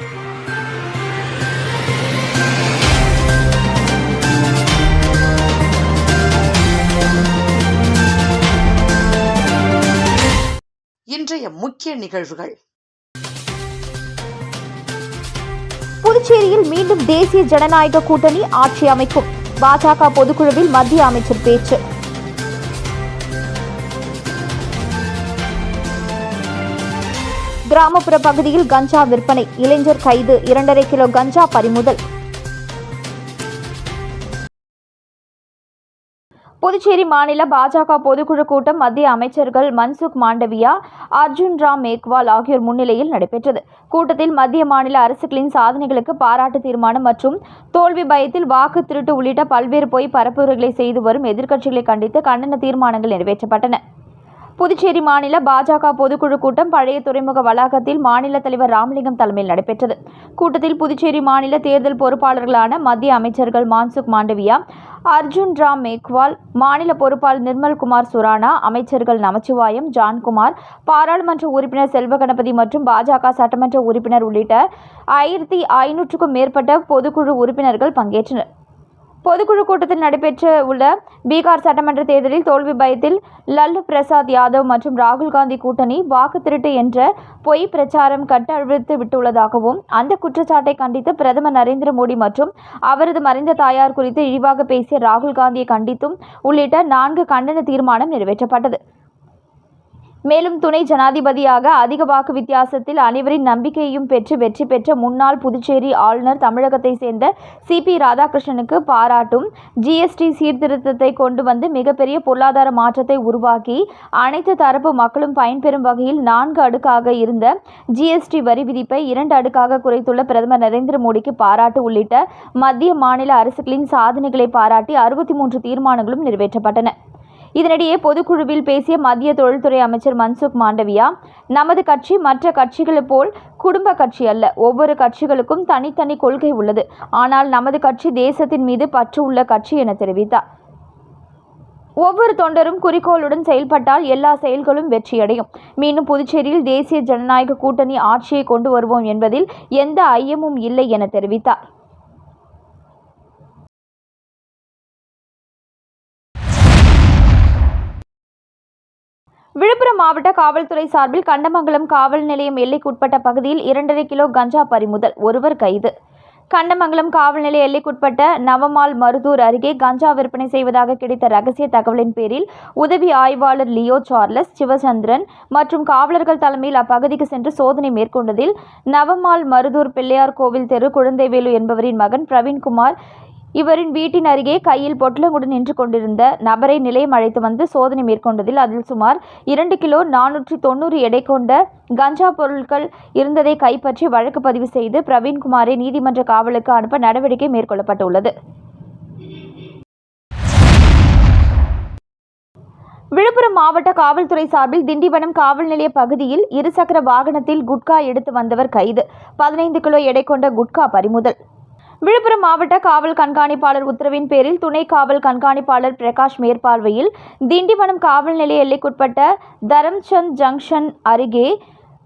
இன்றைய முக்கிய நிகழ்வுகள். புதுச்சேரியில் மீண்டும் தேசிய ஜனநாயக கூட்டணி ஆட்சி அமைக்கும். பாஜக பொதுக்குழுவில் மத்திய அமைச்சர் பேச்சு. கிராமப்புற பகுதியில் கஞ்சா விற்பனை. இளைஞர் கைது இரண்டரை கிலோ கஞ்சா பறிமுதல். புதுச்சேரி மாநில பாஜக பொதுக்குழு கூட்டம் மத்திய அமைச்சர்கள் மன்சுக் மாண்டவியா அர்ஜுன் ராம் மேக்வால் ஆகியோர் முன்னிலையில் நடைபெற்றது. கூட்டத்தில் மத்திய மாநில அரசுகளின் சாதனைகளுக்கு பாராட்டு தீர்மானம் மற்றும் தோல்வி பயத்தில் வாக்கு திருட்டு உள்ளிட்ட பல்வேறு பொய் பரப்புரைகளை செய்து வரும் எதிர்க்கட்சிகளை கண்டித்து கண்டன தீர்மானங்கள் நிறைவேற்றப்பட்டன. புதுச்சேரி மாநில பாஜக பொதுக்குழு கூட்டம் பழைய துறைமுக வளாகத்தில் மாநில தலைவர் ராமலிங்கம் தலைமையில் நடைபெற்றது. கூட்டத்தில் புதுச்சேரி மாநில தேர்தல் பொறுப்பாளர்களான மத்திய அமைச்சர்கள் மான்சுக் மாண்டவியா அர்ஜுன் ராம் மேக்வால் மாநில பொறுப்பாளர் நிர்மல்குமார் சுரானா அமைச்சர்கள் நமச்சிவாயம் ஜான்குமார் பாராளுமன்ற உறுப்பினர் செல்வகணபதி மற்றும் பாஜக சட்டமன்ற உறுப்பினர் உள்ளிட்ட ஆயிரத்தி ஐநூற்றுக்கும் மேற்பட்ட பொதுக்குழு உறுப்பினர்கள் பங்கேற்றனர். பொதுக்குழு கூட்டத்தில் நடைபெற்ற உள்ள பீகார் சட்டமன்ற தேர்தலில் தோல்வி பயத்தில் லல்லு பிரசாத் யாதவ் மற்றும் ராகுல் காந்தி கூட்டணி வாக்கு திருட்டு என்ற பொய் பிரச்சாரம் கட்டவிழ்த்து விட்டுள்ளதாகவும் அந்த குற்றச்சாட்டை கண்டித்து பிரதமர் நரேந்திர மோடி மற்றும் அவரது மறைந்த தாயார் குறித்து இழிவாக பேசிய ராகுல் காந்தியை கண்டித்தும் உள்ளிட்ட நான்கு கண்டன தீர்மானம் நிறைவேற்றப்பட்டது. மேலும் துணை ஜனாதிபதியாக அதிக வாக்கு வித்தியாசத்தில் அனைவரின் நம்பிக்கையையும் பெற்று வெற்றி பெற்ற முன்னாள் புதுச்சேரி ஆளுநர் தமிழகத்தை சேர்ந்த சி பி ராதாகிருஷ்ணனுக்கு பாராட்டும். ஜிஎஸ்டி சீர்திருத்தத்தை கொண்டு வந்து மிகப்பெரிய பொருளாதார மாற்றத்தை உருவாக்கி அனைத்து தரப்பு மக்களும் பயன்பெறும் வகையில் நான்கு அடுக்காக இருந்த ஜிஎஸ்டி வரி விதிப்பை இரண்டு அடுக்காக குறைத்துள்ள பிரதமர் நரேந்திர மோடிக்கு பாராட்டு உள்ளிட்ட மத்திய மாநில அரசுகளின் சாதனைகளை பாராட்டி அறுபத்தி மூன்று தீர்மானங்களும் நிறைவேற்றப்பட்டன. இதனிடையே பொதுக்குழுவில் பேசிய மத்திய தொழில்துறை அமைச்சர் மன்சுக் மாண்டவியா நமது கட்சி மற்ற கட்சிகளைப் போல் குடும்ப கட்சி அல்ல. ஒவ்வொரு கட்சிகளுக்கும் தனித்தனி கொள்கை உள்ளது. ஆனால் நமது கட்சி தேசத்தின் மீது பற்று உள்ள கட்சி என தெரிவித்தார். ஒவ்வொரு தொண்டரும் குறிக்கோளுடன் செயல்பட்டால் எல்லா செயல்களும் வெற்றியடையும். மீண்டும் புதுச்சேரியில் தேசிய ஜனநாயக கூட்டணி ஆட்சியை கொண்டு வருவோம் என்பதில் எந்த ஐயமும் இல்லை என தெரிவித்தார். விழுப்புரம் மாவட்ட காவல்துறை சார்பில் கண்டமங்கலம் காவல் நிலையம் எல்லைக்குட்பட்ட பகுதியில் இரண்டரை கிலோ கஞ்சா பறிமுதல் ஒருவர் கைது. கண்டமங்கலம் காவல் நிலைய எல்லைக்குட்பட்ட நவமால் மருதூர் அருகே கஞ்சா விற்பனை செய்வதாக கிடைத்த ரகசிய தகவலின் பேரில் உதவி ஆய்வாளர் லியோ சார்லஸ் சிவச்சந்திரன் மற்றும் காவலர்கள் தலைமையில் அப்பகுதிக்கு சென்று சோதனை மேற்கொண்டதில் நவமால் மருதூர் பிள்ளையார் கோவில் தெரு குழந்தைவேலு என்பவரின் மகன் பிரவீன்குமார் இவரின் வீட்டின் அருகே கையில் பொட்டலங்குடன் நின்று கொண்டிருந்த நபரை நிலையம் அழைத்து வந்து சோதனை மேற்கொண்டதில் அதில் சுமார் இரண்டு கிலோ நானூற்றி தொண்ணூறு எடை கொண்ட கஞ்சா பொருட்கள் இருந்ததை கைப்பற்றி வழக்கு பதிவு செய்து பிரவீன்குமாரை நீதிமன்ற காவலுக்கு அனுப்ப நடவடிக்கை மேற்கொள்ளப்பட்டுள்ளது. விழுப்புரம் மாவட்ட காவல்துறை சார்பில் திண்டிவனம் காவல் நிலைய பகுதியில் இருசக்கர வாகனத்தில் குட்கா எடுத்து வந்தவர் கைது. பதினைந்து கிலோ எடை கொண்ட குட்கா பறிமுதல். விழுப்புரம் மாவட்ட காவல் கண்காணிப்பாளர் உத்தரவின் பேரில் துணை காவல் கண்காணிப்பாளர் பிரகாஷ் மேற்பார்வையில் திண்டிவனம் காவல் நிலைய எல்லைக்குட்பட்ட தரம்சந்த் ஜங்ஷன் அருகே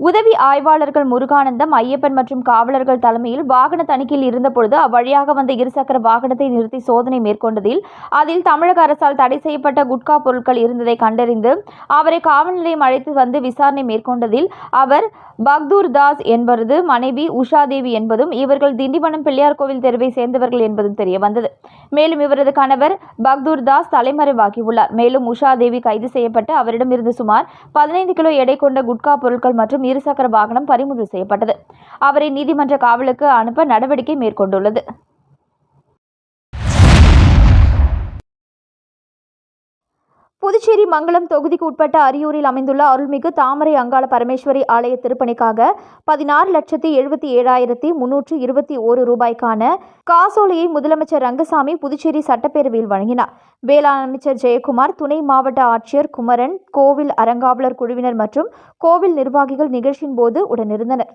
உதவி ஆய்வாளர்கள் முருகானந்தம் ஐயப்பன் மற்றும் காவலர்கள் தலைமையில் வாகன தணிக்கையில் இருந்தபொழுது அவ்வழியாக வந்த இருசக்கர வாகனத்தை நிறுத்தி சோதனை மேற்கொண்டதில் அதில் தமிழக அரசால் தடை செய்யப்பட்ட குட்கா பொருட்கள் இருந்ததை கண்டறிந்து அவரை காவல் நிலையம் அழைத்து வந்து விசாரணை மேற்கொண்டதில் அவர் பக்தூர் தாஸ் என்பது மனைவி உஷாதேவி என்பதும் இவர்கள் திண்டிவனம் பிள்ளையார் கோவில் தெருவை சேர்ந்தவர்கள் என்பதும் தெரிய வந்தது. மேலும் இவரது கணவர் பக்தூர் தாஸ் தலைமறைவாகியுள்ளார். மேலும் உஷாதேவி கைது செய்யப்பட்டு அவரிடமிருந்து சுமார் பதினைந்து கிலோ எடை கொண்ட குட்கா பொருட்கள் மற்றும் இருசக்கர வாகனம் பறிமுதல் செய்யப்பட்டது. அவரை நீதிமன்ற காவலுக்கு அனுப்ப நடவடிக்கை மேற்கொண்டுள்ளது. புதுச்சேரி மங்களம் தொகுதிக்கு உட்பட்ட அரியூரில் அமைந்துள்ள அருள்மிகு தாமரை அங்காள பரமேஸ்வரி ஆலய திருப்பணிக்காக பதினாறு லட்சத்தி எழுபத்தி ஏழாயிரத்தி முன்னூற்று இருபத்தி ஓரு ரூபாய்க்கான காசோலையை முதலமைச்சர் ரங்கசாமி புதுச்சேரி சட்டப்பேரவையில் வழங்கினார். வேளாண் அமைச்சர் ஜெயக்குமார் துணை மாவட்ட ஆட்சியர் குமரன் கோவில் அறங்காவலர் குழுவினர் மற்றும் கோவில் நிர்வாகிகள் நிகழ்ச்சியின் போது உடனிருந்தனர்.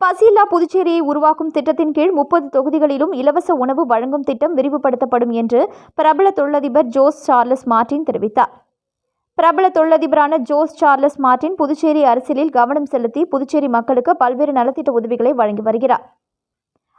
பசியில்லா புதுச்சேரியை உருவாக்கும் திட்டத்தின் கீழ் முப்பது தொகுதிகளிலும் இலவச உணவு வழங்கும் திட்டம் விரிவுபடுத்தப்படும் என்று பிரபல தொழிலதிபர் ஜோஸ் சார்லஸ் மார்டின் தெரிவித்தார். பிரபல தொழிலதிபரான ஜோஸ் சார்லஸ் மார்டின் புதுச்சேரி அரசியலில் கவனம் செலுத்தி புதுச்சேரி மக்களுக்கு பல்வேறு நலத்திட்ட உதவிகளை வழங்கி வருகிறார்.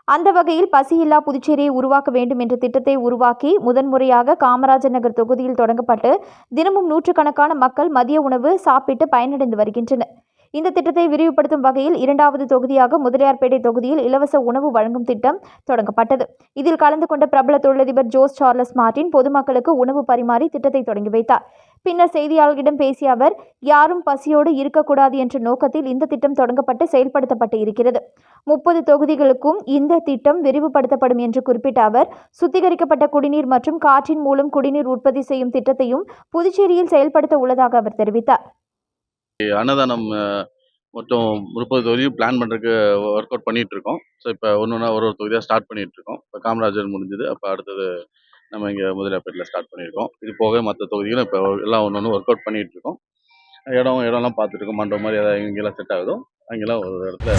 அந்த வகையில் பசியில்லா புதுச்சேரியை உருவாக்க வேண்டும் என்ற திட்டத்தை உருவாக்கி முதன்முறையாக காமராஜர் நகர் தொகுதியில் தொடங்கப்பட்டு தினமும் நூற்றுக்கணக்கான மக்கள் மதிய உணவு சாப்பிட்டு பயனடைந்து வருகின்றனர். இந்த திட்டத்தை விரிவுபடுத்தும் வகையில் இரண்டாவது தொகுதியாக முதலியார்பேட்டை தொகுதியில் இலவச உணவு வழங்கும் திட்டம் தொடங்கப்பட்டது. இதில் கலந்து கொண்ட பிரபல தொழிலதிபர் ஜோஸ் சார்லஸ் மார்டின் பொதுமக்களுக்கு உணவு பரிமாறி திட்டத்தை தொடங்கி வைத்தார். பின்னர் செய்தியாளர்களிடம் பேசிய அவர் யாரும் பசியோடு இருக்கக்கூடாது என்ற நோக்கத்தில் இந்த திட்டம் தொடங்கப்பட்டு செயல்படுத்தப்பட்டு இருக்கிறது. முப்பது தொகுதிகளுக்கும் இந்த திட்டம் விரிவுபடுத்தப்படும் என்று குறிப்பிட்ட அவர் சுத்திகரிக்கப்பட்ட குடிநீர் மற்றும் காற்றின் மூலம் குடிநீர் உற்பத்தி செய்யும் திட்டத்தையும் புதுச்சேரியில் செயல்படுத்த உள்ளதாக அவர் தெரிவித்தார். அன்னதானம் மொத்தம் முப்பது தொகுதியும் பிளான் பண்ணுறதுக்கு ஒர்க் அவுட் பண்ணிட்டு இருக்கோம் ஸோ இப்போ ஒன்று ஒன்றா ஒரு ஒரு தொகுதியாக ஸ்டார்ட் பண்ணிட்டு இருக்கோம் இப்போ காமராஜர் முடிஞ்சது. அப்போ அடுத்தது நம்ம இங்கே முதலியாப்பேட்டில் ஸ்டார்ட் பண்ணியிருக்கோம். இது போக மற்ற தொகுதிகளும் இப்போ எல்லாம் ஒன்று ஒன்று ஒர்க் அவுட் பண்ணிட்டு இருக்கோம் இடம் இடம்லாம் பார்த்துட்டு இருக்கோம் மண்டபம் மாதிரி எதாவது எங்கெல்லாம் செட் ஆகுதோ அங்கெல்லாம் ஒரு இடத்துல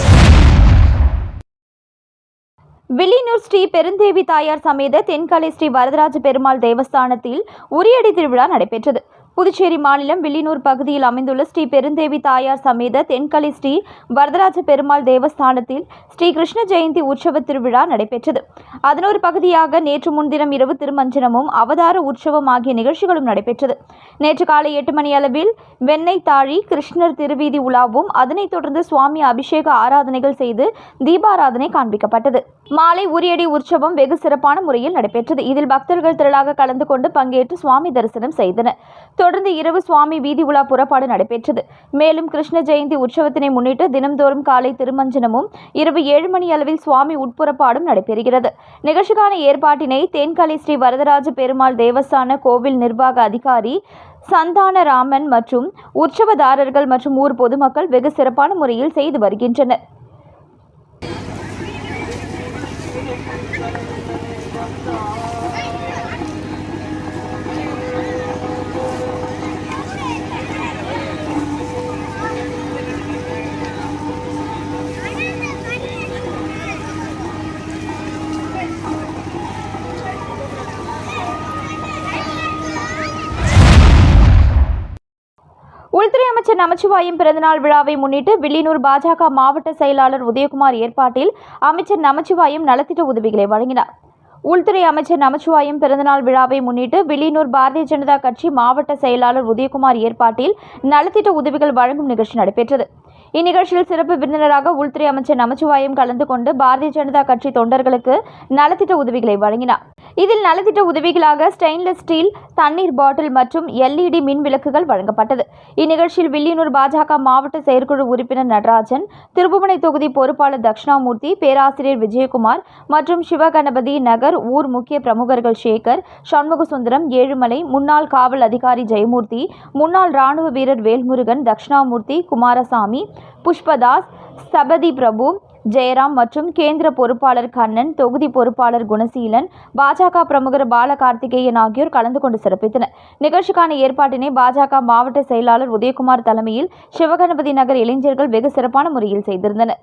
வில்லியனூர் ஸ்ரீ பெருந்தேவி தாயார் சமேத தென்காலை ஸ்ரீ வரதராஜ பெருமாள் தேவஸ்தானத்தில் உரியடி திருவிழா நடைபெற்றது. புதுச்சேரி மாநிலம் வில்லியனூர் பகுதியில் அமைந்துள்ள ஸ்ரீ பெருந்தேவி தாயார் சமேத தென்கலி ஸ்ரீ வரதராஜ பெருமாள் தேவஸ்தானத்தில் ஸ்ரீ கிருஷ்ண ஜெயந்தி உற்சவ திருவிழா நடைபெற்றது. அதன் ஒரு பகுதியாக நேற்று முன்தினம் இரவு திருமஞ்சனமும் அவதார உற்சவம் ஆகிய நிகழ்ச்சிகளும் நடைபெற்றது. நேற்று காலை எட்டு மணி அளவில் வெண்ணெய் தாழி கிருஷ்ணர் திருவீதி உலாவும் அதனைத் தொடர்ந்து சுவாமி அபிஷேக ஆராதனைகள் செய்து தீபாராதனை காண்பிக்கப்பட்டது. மாலை உரியடி உற்சவம் வெகு சிறப்பான முறையில் நடைபெற்றது. இதில் பக்தர்கள் திரளாக கலந்து கொண்டு பங்கேற்று சுவாமி தரிசனம் செய்தனர். தொடர்ந்து இரவு சுவாமி வீதி உலா புறப்பாடு நடைபெற்றது. மேலும் கிருஷ்ண ஜெயந்தி உற்சவத்தினை முன்னிட்டு தினம்தோறும் காலை திருமஞ்சனமும் இரவு ஏழு மணி அளவில் சுவாமி உட்புறப்பாடும் நடைபெறுகிறது. நிகழ்ச்சிக்கான ஏற்பாட்டினை தென்கலை ஸ்ரீ வரதராஜ பெருமாள் தேவஸ்தான கோவில் நிர்வாக அதிகாரி சந்தானராமன் மற்றும் உற்சவதாரர்கள் மற்றும் ஊர் பொதுமக்கள் வெகு சிறப்பான முறையில் செய்து வருகின்றனர். அமைச்சர் நமச்சிவாயம் பிறந்தநாள் விழாவை முன்னிட்டு வில்லியனூர் பாஜக மாவட்ட செயலாளர் உதயகுமார் ஏற்பாட்டில் அமைச்சர் நமச்சிவாயம் நலத்திட்ட உதவிகளை வழங்கினார். உள்துறை அமைச்சர் நமச்சிவாயம் பிறந்தநாள் விழாவை முன்னிட்டு வில்லியனூர் பாரதிய ஜனதா கட்சி மாவட்ட செயலாளர் உதயகுமார் ஏற்பாட்டில் நலத்திட்ட உதவிகள் வழங்கும் நிகழ்ச்சி நடைபெற்றது. இந்நிகழ்ச்சியில் சிறப்பு விருந்தினராக உள்துறை அமைச்சர் நமச்சிவாயம் கலந்து கொண்டு பாரதிய ஜனதா கட்சி தொண்டர்களுக்கு நலத்திட்ட உதவிகளை வழங்கினார். இதில் நலத்திட்ட உதவிகளாக ஸ்டெயின்லெஸ் ஸ்டீல் தண்ணீர் பாட்டில் மற்றும் எல்இடி மின் விளக்குகள் வழங்கப்பட்டது. இந்நிகழ்ச்சியில் வில்லியனூர் பாஜக மாவட்ட செயற்குழு உறுப்பினர் நடராஜன் திருபுவனை தொகுதி பொறுப்பாளர் தட்சிணாமூர்த்தி பேராசிரியர் விஜயகுமார் மற்றும் சிவகணபதி நகர் ஊர் முக்கிய பிரமுகர்கள் சேகர் சண்முகசுந்தரம் ஏழுமலை முன்னாள் காவல் அதிகாரி ஜெயமூர்த்தி முன்னாள் ராணுவ வீரர் வேல்முருகன் தட்சிணாமூர்த்தி குமாரசாமி புஷ்பதாஸ் சபதி பிரபு ஜெயராம் மற்றும் கேந்திர பொறுப்பாளர் கண்ணன் தொகுதி பொறுப்பாளர் குணசீலன் பாஜக பிரமுகர் பாலகார்த்திகேயன் ஆகியோர் கலந்து கொண்டு சிறப்பித்தனர். நிகழ்ச்சிக்கான ஏற்பாட்டினை பாஜக மாவட்ட செயலாளர் உதயகுமார் தலைமையில் சிவகணபதி நகர் இளைஞர்கள் வெகு சிறப்பான முறையில் செய்திருந்தனர்.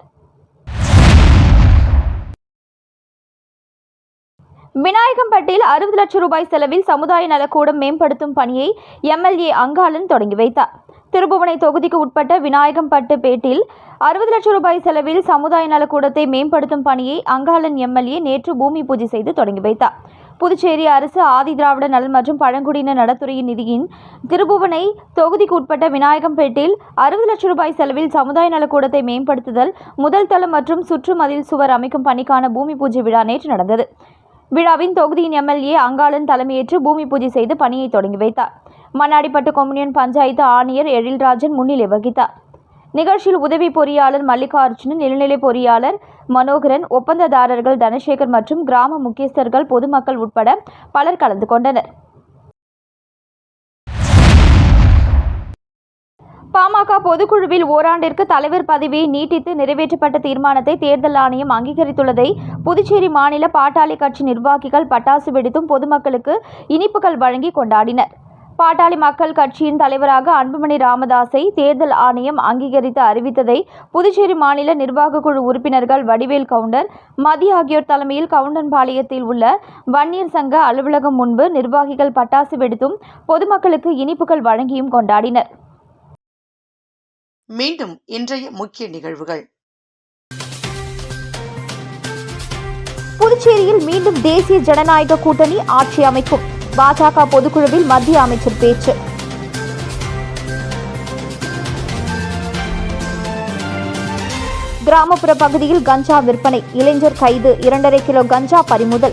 விநாயகம்பட்டியில் அறுபது லட்சம் ரூபாய் செலவில் சமுதாய நலக்கூடம் மேம்படுத்தும் பணியை எம்எல்ஏ அங்காளன் தொடங்கி வைத்தார். திருபுவனை தொகுதிக்கு உட்பட்ட விநாயகம்பட்டு பேட்டில் அறுபது லட்சம் ரூபாய் செலவில் சமுதாய நலக்கூடத்தை மேம்படுத்தும் பணியை அங்காளன் எம்எல்ஏ நேற்று பூமி பூஜை செய்து தொடங்கி வைத்தார். புதுச்சேரி அரசு ஆதி திராவிட நலன் மற்றும் பழங்குடியினர் நலத்துறையின் நிதியின் திருபுவனை தொகுதிக்கு உட்பட்ட விநாயகம்பேட்டில் அறுபது லட்சம் ரூபாய் செலவில் சமுதாய நலக்கூடத்தை மேம்படுத்துதல் முதல் தளம் மற்றும் சுற்று மதில் சுவர் அமைக்கும் பணிக்கான பூமி பூஜை விழா நேற்று நடந்தது. விழாவின் தொகுதியின் எம்எல்ஏ அங்காளன் தலைமையேற்று பூமி பூஜை செய்து பணியை தொடங்கி வைத்தார். மண்ணாடிப்பட்டு கொம்யூனியன் பஞ்சாயத்து ஆணையர் எழில்ராஜன் முன்னிலை வகித்தார். நிகழ்ச்சியில் உதவி பொறியாளர் மல்லிகார்ஜுனன் நிலநிலை பொறியாளர் மனோகரன் ஒப்பந்ததாரர்கள் தனசேகர் மற்றும் கிராம முக்கியஸ்தர்கள் பொதுமக்கள் உட்பட பலர் கலந்து கொண்டனர். பாமக பொதுக்குழுவில் ஓராண்டிற்கு தலைவர் பதவியை நீட்டித்து நிறைவேற்றப்பட்ட தீர்மானத்தை தேர்தல் ஆணையம் அங்கீகரித்துள்ளதை புதுச்சேரி மாநில பாட்டாளி கட்சி நிர்வாகிகள் பட்டாசு வெடித்தும் பொதுமக்களுக்கு இனிப்புகள் வழங்கி கொண்டாடினர். பாட்டாளி மக்கள் கட்சியின் தலைவராக அன்புமணி ராமதாஸை தேர்தல் ஆணையம் அங்கீகரித்து அறிவித்ததை புதுச்சேரி மாநில நிர்வாக குழு உறுப்பினர்கள் வடிவேல் கவுண்டர் மதி ஆகியோர் தலைமையில் கவுண்டன்பாளையத்தில் உள்ள வன்னியர் சங்க அலுவலகம் முன்பு நிர்வாகிகள் பட்டாசு வெடித்தும் பொதுமக்களுக்கு இனிப்புகள் வழங்கியும் கொண்டாடினர். மீண்டும் இன்றைய முக்கிய நிகழ்வுகள். புதுச்சேரியில் மீண்டும் தேசிய ஜனநாயக கூட்டணி ஆட்சி அமைக்கும். பாஜக பொதுக்குழுவில் மத்திய அமைச்சர் பேச்சு. கிராமப்புற பகுதியில் கஞ்சா விற்பனை. இளைஞர் கைது இரண்டரை கிலோ கஞ்சா பறிமுதல்.